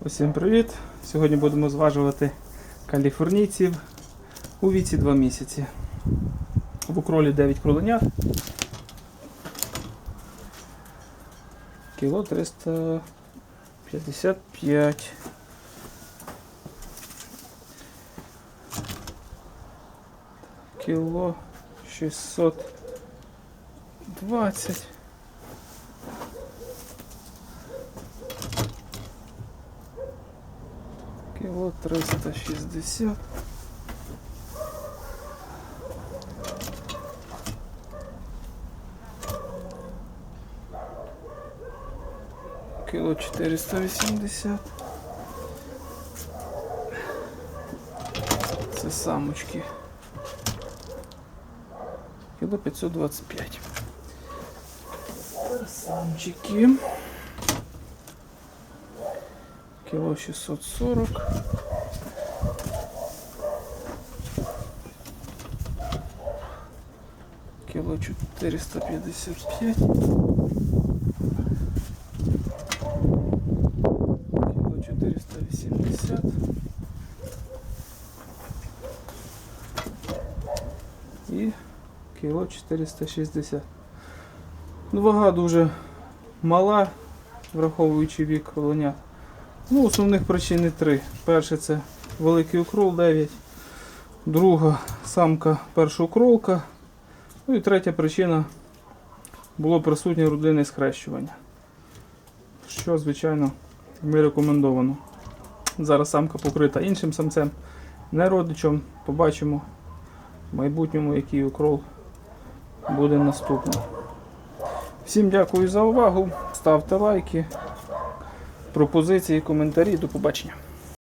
Усім привіт! Сьогодні будемо зважувати каліфорнійців у віці 2 місяці. В укролі 9 кроленят. Кіло 355. Кіло 620. Кіло 360. Кіло 480. Це самочки. Кіло 525. Самчики. Кіло 640. Кіло 455. Кіло 480. І кіло 460. Ну, вага дуже мала, враховуючи вік оленят. Ну, основних причин три. Перше це великий укрол 9. Друга самка першоукролка. Ну і третя причина було присутнє грудинне схрещування. Що, звичайно, ми рекомендовано. Зараз самка покрита іншим самцем, не родичем. Побачимо в майбутньому, який укрол буде наступний. Всім дякую за увагу. Ставте лайки пропозиції, коментарі. До побачення.